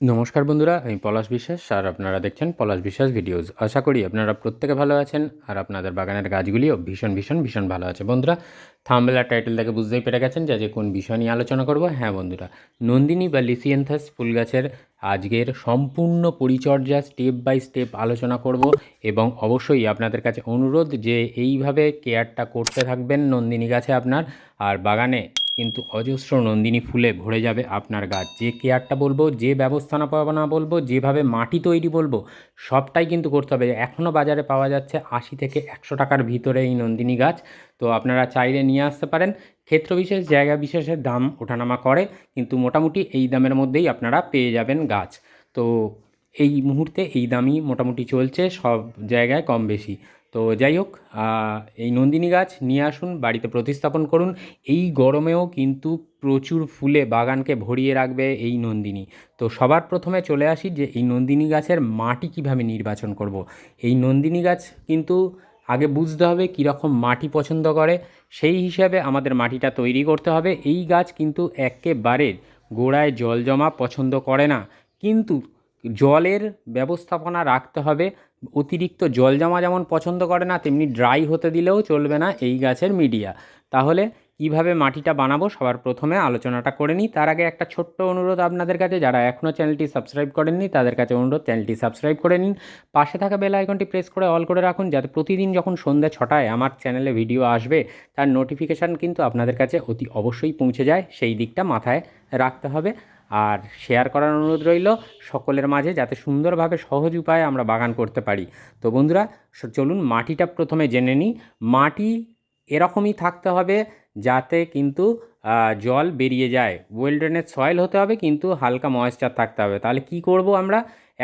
নমস্কার বন্ধুরা, আমি পলাশ বিশ্বাস আর আপনারা দেখছেন পলাশ বিশ্বাস ভিডিওস। আশা করি আপনারা প্রত্যেকে ভালো আছেন আর আপনাদের বাগানের গাছগুলিও ভীষণ ভীষণ ভীষণ ভালো আছে। বন্ধুরা থাম্বেল টাইটেল দেখে বুঝতেই পেরে গেছেন যে কোন বিষয় নিয়ে আলোচনা করব। হ্যাঁ বন্ধুরা, নন্দিনী বা লিসিয়েন্থাস ফুল গাছের আজকের সম্পূর্ণ পরিচর্যা স্টেপ বাই স্টেপ আলোচনা করব এবং অবশ্যই আপনাদের কাছে অনুরোধ যে এইভাবে কেয়ারটা করতে থাকবেন নন্দিনী গাছে আপনার। আর বাগানে কিন্তু অজস্র নন্দিনী ফুলে ভরে যাবে আপনার গাছ যে কেয়ারটা বলব, যে ব্যবস্থাপনা বলব, যেভাবে মাটি তৈরি বলব, সবটাই কিন্তু করতে হবে। এখনও বাজারে পাওয়া যাচ্ছে আশি থেকে একশো টাকার ভিতরে এই নন্দিনী গাছ। তো আপনারা চাইলে নিয়ে আসতে পারেন। ক্ষেত্র বিশেষ, জায়গা বিশেষের দাম ওঠানামা করে, কিন্তু মোটামুটি এই দামের মধ্যেই আপনারা পেয়ে যাবেন গাছ। তো এই মুহূর্তে এই দামই মোটামুটি চলছে, সব জায়গায় কম বেশি। তো যাই হোক এই নন্দিনী গাছ নিয়ে আসুন, বাড়িতে প্রতিস্থাপন করুন। এই গরমেও কিন্তু প্রচুর ফুলে বাগানকে ভরিয়ে রাখবে এই নন্দিনী। তো সবার প্রথমে চলে আসি যে এই নন্দিনী গাছের মাটি কীভাবে নির্বাচন করব। এই নন্দিনী গাছ কিন্তু আগে বুঝতে হবে কীরকম মাটি পছন্দ করে, সেই হিসাবে আমাদের মাটিটা তৈরি করতে হবে। এই গাছ কিন্তু একেবারে গোড়ায় জল জমা পছন্দ করে না। কিন্তু জলের ব্যবস্থাপনা রাখতে হবে অতিরিক্ত জল জমা যেমন পছন্দ করে না, তেমনি ড্রাই হতে দিলেও চলবে না এই গাছের মিডিয়া তাহলে কীভাবে মাটিটা বানাবো সবার প্রথমে আলোচনাটা করে নিই। তার আগে একটা ছোট্ট অনুরোধ আপনাদের কাছে, যারা এখনও চ্যানেলটি সাবস্ক্রাইব করেননি, তাদের কাছে অনুরোধ, চ্যানেলটি সাবস্ক্রাইব করে নিন। পাশে থাকা বেল আইকনটি প্রেস করে অল করে রাখুন, যাতে প্রতিদিন যখন সন্ধ্যা ছটায় আমার চ্যানেলে ভিডিও আসবে, তার নোটিফিকেশান কিন্তু আপনাদের কাছে অতি অবশ্যই পৌঁছে যায়। সেই দিকটা মাথায় রাখতে হবে। আর শেয়ার করার অনুরোধ রইল সকলের মাঝে যাতে সুন্দরভাবে সহজ উপায়ে আমরা বাগান করতে পারি। তো বন্ধুরা চলুন মাটিটা প্রথমে জেনে নিই। মাটি এরকমই থাকতে হবে যাতে কিন্তু জল বেরিয়ে যায়। ওয়েল ড্রেনের সয়েল হতে হবে কিন্তু হালকা ময়েশ্চার থাকতে হবে। তাহলে কি করব আমরা?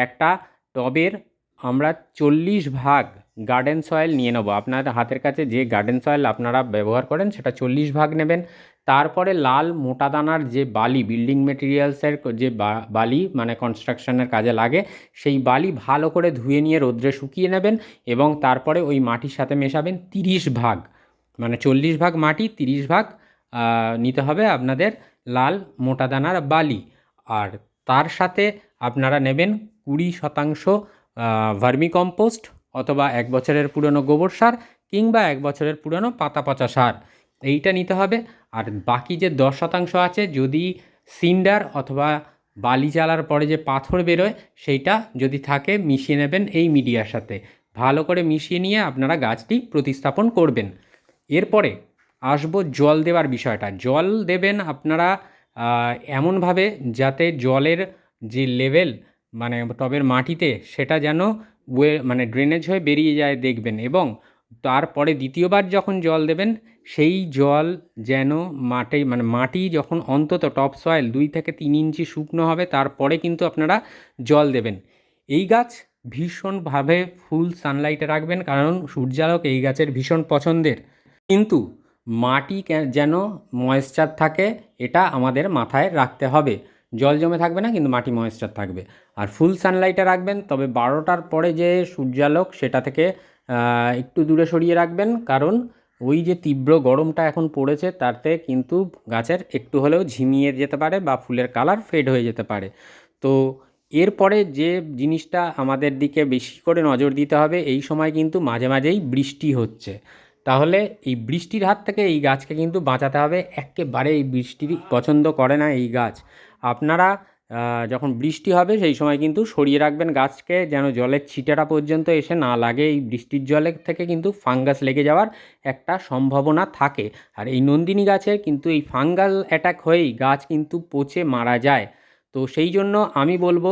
একটা টবের আমরা চল্লিশ ভাগ গার্ডেন সয়েল নিয়ে নেব। আপনার হাতের কাছে যে গার্ডেন সয়েল আপনারা ব্যবহার করেন, সেটা চল্লিশ ভাগ নেবেন। তারপরে লাল মোটা দানার যে বালি বিল্ডিং মেটেরিয়ালসের যে বালি মানে কনস্ট্রাকশনের কাজে লাগে, সেই বালি ভালো করে ধুয়ে নিয়ে রোদ্রে শুকিয়ে নেবেন এবং তারপরে ওই মাটির সাথে মেশাবেন তিরিশ ভাগ। মানে চল্লিশ ভাগ মাটি, তিরিশ ভাগ নিতে হবে আপনাদের লাল মোটা দানার বালি। আর তার সাথে আপনারা নেবেন কুড়ি শতাংশ ভার্মি কম্পোস্ট অথবা এক বছরের পুরনো গোবর সার কিংবা এক বছরের পুরনো পাতা পচা সার। এইটা নিতে হবে। আর বাকি যে দশ শতাংশ আছে, যদি সিন্ডার অথবা বালি জ্বালার পরে যে পাথর বেরোয়, সেইটা যদি থাকে, মিশিয়ে নেবেন এই মিডিয়ার সাথে। ভালো করে মিশিয়ে নিয়ে আপনারা গাছটি প্রতিস্থাপন করবেন। এরপরে আসব জল দেওয়ার বিষয়টা। জল দেবেন আপনারা এমনভাবে যাতে জলের যে লেভেল মানে টবের মাটিতে, সেটা যেন ওয়ে মানে ড্রেনেজ হয়ে বেরিয়ে যায় দেখবেন। এবং তারপরে দ্বিতীয়বার যখন জল দেবেন, সেই জল যেন মাঠে মানে মাটি যখন অন্তত টপ সয়েল দুই থেকে তিন ইঞ্চি শুকনো হবে, তারপরে কিন্তু আপনারা জল দেবেন। এই গাছ ভীষণভাবে ফুল সানলাইটে রাখবেন, কারণ সূর্যালোক এই গাছের ভীষণ পছন্দের। কিন্তু মাটি যেন ময়েশ্চার থাকে, এটা আমাদের মাথায় রাখতে হবে। জল জমে থাকবে না, কিন্তু মাটি ময়েশ্চার থাকবে। আর ফুল সানলাইটে রাখবেন, তবে বারোটার পরে যে সূর্যালোক, সেটা থেকে একটু দূরে সরিয়ে রাখবেন। কারণ ওই যে তীব্র গরমটা এখন পড়েছে, তাতে কিন্তু গাছের একটু হলেও ঝিমিয়ে যেতে পারে বা ফুলের কালার ফেড হয়ে যেতে পারে। তো এরপরে যে জিনিসটা আমাদের দিকে বেশি করে নজর দিতে হবে, এই সময় কিন্তু মাঝে মাঝেই বৃষ্টি হচ্ছে। তাহলে এই বৃষ্টির হাত থেকে এই গাছকে কিন্তু বাঁচাতে হবে। একেবারে এই বৃষ্টি পছন্দ করে না এই গাছ। আপনারা যখন বৃষ্টি হবে সেই সময় কিন্তু সরিয়ে রাখবেন গাছকে, যেন জলের ছিটেটা পর্যন্ত এসে না লাগে। এই বৃষ্টির জলের থেকে কিন্তু ফাঙ্গাস লেগে যাওয়ার একটা সম্ভাবনা থাকে। আর এই নন্দিনী গাছে কিন্তু এই ফাঙ্গাল অ্যাটাক হয়েই গাছ কিন্তু পচে মারা যায়। তো সেই জন্য আমি বলব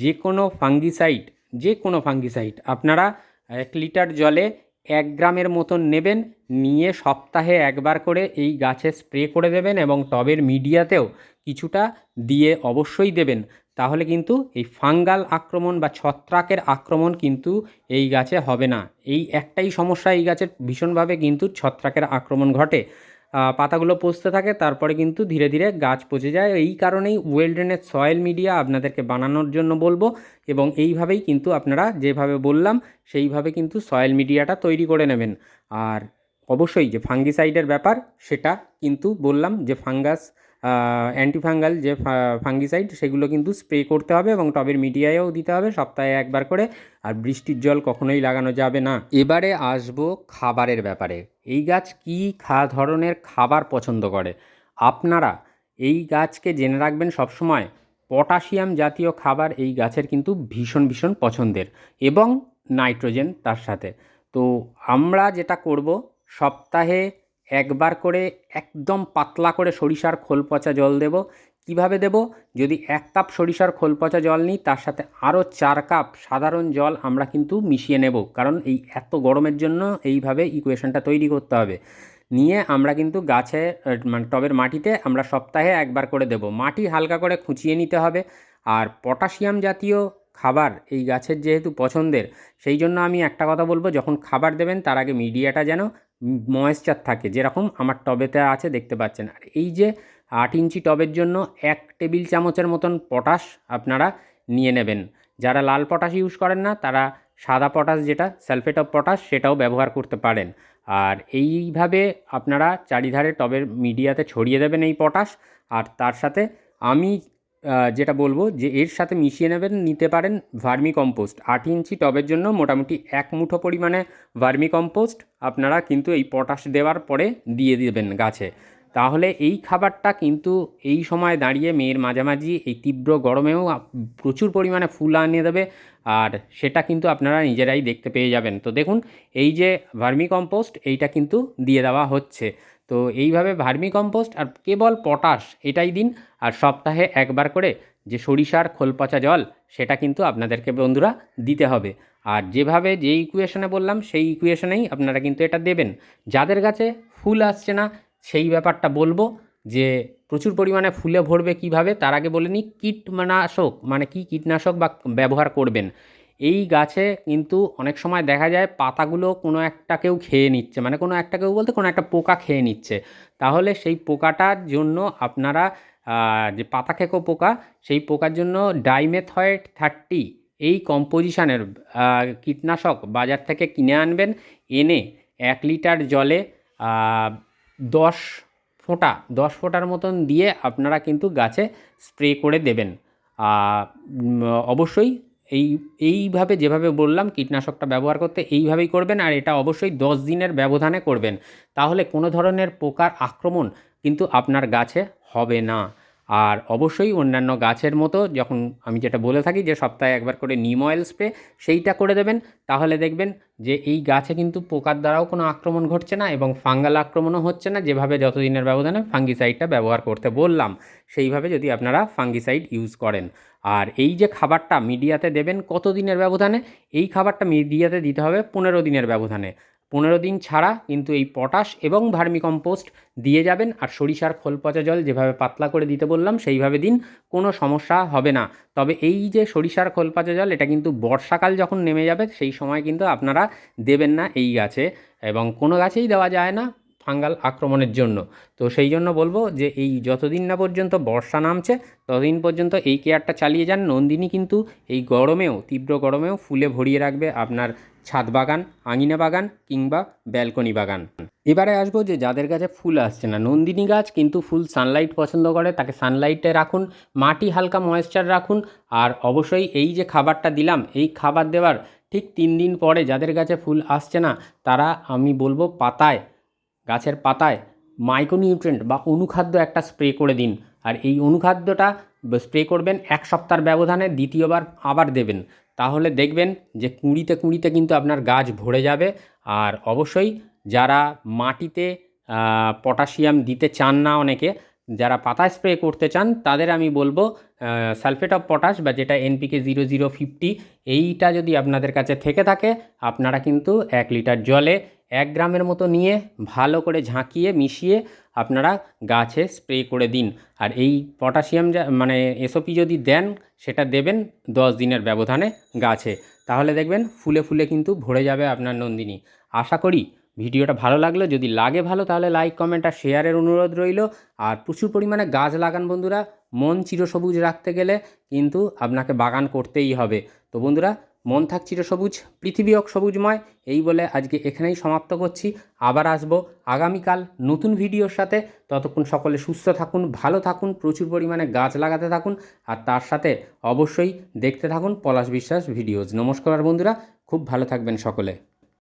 যে কোনো ফাঙ্গিসাইড, যে কোনো ফাঙ্গিসাইড, আপনারা এক লিটার জলে এক গ্রামের মতন নেবেন, নিয়ে সপ্তাহে একবার করে এই গাছে স্প্রে করে দেবেন এবং টবের মিডিয়াতেও কিছুটা দিয়ে অবশ্যই দেবেন। তাহলে কিন্তু এই ফাঙ্গাল আক্রমণ বা ছত্রাকের আক্রমণ কিন্তু এই গাছে হবে না। এই একটাই সমস্যা, এই গাছের ভীষণভাবে কিন্তু ছত্রাকের আক্রমণ ঘটে। পাতাগুলো পচতে থাকে, তারপরে কিন্তু ধীরে ধীরে গাছ পচে যায়। এই কারণেই ওয়েল ড্রেনের সয়েল মিডিয়া আপনাদেরকে বানানোর জন্য বলব এবং এইভাবেই কিন্তু আপনারা যেভাবে বললাম, সেইভাবে কিন্তু সয়েল মিডিয়াটা তৈরি করে নেবেন। আর অবশ্যই যে ফাঙ্গিসাইডের ব্যাপার, সেটা কিন্তু বললাম যে ফাঙ্গাস অ্যান্টিফাঙ্গাল যে ফাঙ্গিসাইড সেগুলো কিন্তু স্প্রে করতে হবে এবং টবের মিডিয়ায়ও দিতে হবে, সপ্তাহে একবার করে, আর বৃষ্টির জল কখনোই লাগানো যাবে না। এবারে আসব খাবারের ব্যাপারে। এই গাছ কী খা, ধরনের খাবার পছন্দ করে? আপনারা এই গাছকে জেনে রাখবেন সবসময়, পটাশিয়াম জাতীয় খাবার এই গাছের কিন্তু ভীষণ ভীষণ পছন্দের এবং নাইট্রোজেন তার সাথে। তো আমরা যেটা করব, সপ্তাহে একবার করে একদম পাতলা করে সরিষার খোল পচা জল দেব। কীভাবে দেব? যদি এক কাপ সরিষার খোল পচা জল নিই, তার সাথে আরও চার কাপ সাধারণ জল আমরা কিন্তু মিশিয়ে নেব। কারণ এই এত গরমের জন্য এইভাবে ইকুয়েশনটা তৈরি করতে হবে। নিয়ে আমরা কিন্তু গাছে মানে টবের মাটিতে আমরা সপ্তাহে একবার করে দেব। মাটি হালকা করে খুঁচিয়ে নিতে হবে। আর পটাশিয়াম জাতীয় খাবার এই গাছের যেহেতু পছন্দের, সেই জন্য আমি একটা কথা বলব, যখন খাবার দেবেন তার আগে মিডিয়াটা যেন ময়েশ্চার থাকে, যেরকম আমার টবেতে আছে, দেখতে পাচ্ছেন। আর এই যে আট ইঞ্চি টবের জন্য এক টেবিল চামচের মতন পটাশ আপনারা নিয়ে নেবেন। যারা লাল পটাশ ইউজ করেন না, তারা সাদা পটাশ যেটা সালফেট অফ পটাশ সেটাও ব্যবহার করতে পারেন। আর এইভাবে আপনারা চারিধারে টবের মিডিয়াতে ছড়িয়ে দেবেন এই পটাশ। আর তার সাথে আমি যেটা বলব যে এর সাথে মিশিয়ে নেবেন, নিতে পারেন ভার্মি কম্পোস্ট। আট ইঞ্চি টবের জন্য মোটামুটি এক মুঠো পরিমাণে ভার্মি কম্পোস্ট আপনারা কিন্তু এই পটাশ দেওয়ার পরে দিয়ে দেবেন গাছে। তাহলে এই খাবারটা কিন্তু এই সময় দাঁড়িয়ে মেয়ের মাঝামাঝি এই তীব্র গরমেও প্রচুর পরিমাণে ফুল আনিয়ে দেবে আর সেটা কিন্তু আপনারা নিজেরাই দেখতে পেয়ে যাবেন। তো দেখুন, এই যে ভার্মি কম্পোস্ট এইটা কিন্তু দিয়ে দেওয়া হচ্ছে। তো এইভাবে ভার্মি কম্পোস্ট আর কেবল পটাশ এটাই দিন আর সপ্তাহে একবার করে যে সরিষার খোল পচা জল সেটা কিন্তু আপনাদেরকে বন্ধুরা দিতে হবে। আর যেভাবে যে ইকুয়েশনে বললাম সেই ইকুয়েশনেই আপনারা কিন্তু এটা দেবেন। যাদের কাছে ফুল আসছে না সেই ব্যাপারটা বলব যে প্রচুর পরিমাণে ফুলে ভরবে কীভাবে তার আগে বলে নিই কীটনাশক মানে কি কীটনাশক বা ব্যবহার করবেন। এই গাছে কিন্তু অনেক সময় দেখা যায় পাতাগুলো কোনো একটা কেউ খেয়ে নিচ্ছে। মানে কোনো একটা কেউ বলতে কোনো একটা পোকা খেয়ে নিচ্ছে। তাহলে সেই পোকাটার জন্য আপনারা যে পাতা খেকো পোকা, সেই পোকার জন্য ডাইমেথয়েড থার্টি এই কম্পোজিশনের কীটনাশক বাজার থেকে কিনে আনবেন। এনে এক লিটার জলে দশ ফোঁটা, দশ ফোঁটার মতন দিয়ে আপনারা কিন্তু গাছে স্প্রে করে দেবেন। অবশ্যই এই, এইভাবে যেভাবে বললাম কীটনাশকটা ব্যবহার করতে এইভাবেই করবেন আর এটা অবশ্যই দশ দিনের ব্যবধানে করবেন। তাহলে কোনো ধরনের পোকার আক্রমণ কিন্তু আপনার গাছে হবে না। আর অবশ্যই অন্যান্য গাছের মতো যখন আমি যেটা বলে থাকি যে সপ্তাহে একবার করে নিম অয়েল স্প্রে সেইটা করে দেবেন। তাহলে দেখবেন যে এই গাছে কিন্তু পোকার দ্বারাও কোনো আক্রমণ ঘটছে না এবং ফাঙ্গাল আক্রমণও হচ্ছে না। যেভাবে যতদিনের ব্যবধানে ফাঙ্গিসাইডটা ব্যবহার করতে বললাম, সেইভাবে যদি আপনারা ফাঙ্গিসাইড ইউজ করেন। আর এই যে খাবারটা মিডিয়াতে দেবেন কত দিনের ব্যবধানে? এই খাবারটা মিডিয়াতে দিতে হবে পনেরো দিনের ব্যবধানে। পনেরো দিন ছাড়া কিন্তু এই পটাশ এবং ভার্মিকম্পোস্ট দিয়ে যাবেন। আর সরিষার খোল পচা জল যেভাবে পাতলা করে দিতে বললাম, সেইভাবে দিন কোনো সমস্যা হবে না। তবে এই যে সরিষার খোল পচা জল, এটা কিন্তু বর্ষাকাল যখন নেমে যাবে, সেই সময় কিন্তু আপনারা দেবেন না এই গাছে। এবং কোনো গাছেই দেওয়া যায় না। ফাঙ্গাল আক্রমণের জন্য। তো সেই জন্য বলব যে এই যতদিন না পর্যন্ত বর্ষা নামছে, ততদিন পর্যন্ত এই কেয়ারটা চালিয়ে যান। নন্দিনী কিন্তু এই গরমেও, তীব্র গরমেও ফুলে ভরিয়ে রাখবে আপনার ছাদ বাগান, আঙিনা বাগান কিংবা ব্যালকনি বাগান। এবারে আসব যে যাদের কাছে ফুল আসছে না। নন্দিনী গাছ কিন্তু ফুল সানলাইট পছন্দ করে, তাকে সানলাইটে রাখুন, মাটি হালকা ময়েশ্চার রাখুন, আর অবশ্যই এই যে খাবারটা দিলাম, এই খাবার দেওয়ার ঠিক তিন দিন পরে যাদের কাছে ফুল আসছে না, তারা আমি বলব পাতায় গাছের পাতায় মাইক্রোনিউট্রেন্ট বা অনুখাদ্য একটা স্প্রে করে দিন। আর এই অনুখাদ্যটা স্প্রে করবেন এক সপ্তাহের ব্যবধানে, দ্বিতীয়বার আবার দেবেন। তাহলে দেখবেন যে কুঁড়িতে কুঁড়িতে কিন্তু আপনার গাছ ভরে যাবে। আর অবশ্যই যারা মাটিতে পটাশিয়াম দিতে চান না অনেকে, যারা পাতায় স্প্রে করতে চান, তাদের আমি বলব সালফেট অফ পটাশ বা যেটা এনপিকে জিরো জিরো ফিফটি এইটা যদি আপনাদের কাছে থেকে থাকে, আপনারা কিন্তু এক লিটার জলে এক গ্রামের মতো নিয়ে ভালো করে ঝাঁকিয়ে, মিশিয়ে আপনারা গাছে স্প্রে করে দিন। আর এই পটাশিয়াম যা মানে এসওপি যদি দেন, সেটা দেবেন দশ দিনের ব্যবধানে গাছে। তাহলে দেখবেন ফুলে ফুলে কিন্তু ভরে যাবে আপনার নন্দিনী। আশা করি ভিডিওটা ভালো লাগল। যদি লাগে ভালো, তাহলে লাইক কমেন্ট আর শেয়ারের অনুরোধ রইল। আর প্রচুর পরিমাণে গাছ লাগান বন্ধুরা। মন চিরসবুজ রাখতে গেলে কিন্তু আপনাকে বাগান করতেই হবে। তো বন্ধুরা মন থাক চিরসবুজ পৃথিবী হোক সবুজময়, এই বলে আজকে এখানেই সমাপ্ত করছি। আবার আসব আগামীকাল নতুন ভিডিওর সাথে। ততক্ষণ সকলে সুস্থ থাকুন, ভালো থাকুন, প্রচুর পরিমাণে গাছ লাগাতে থাকুন, আর তার সাথে অবশ্যই দেখতে থাকুন পলাশ বিশ্বাস ভিডিওজ নমস্কার বন্ধুরা, খুব ভালো থাকবেন সকলে।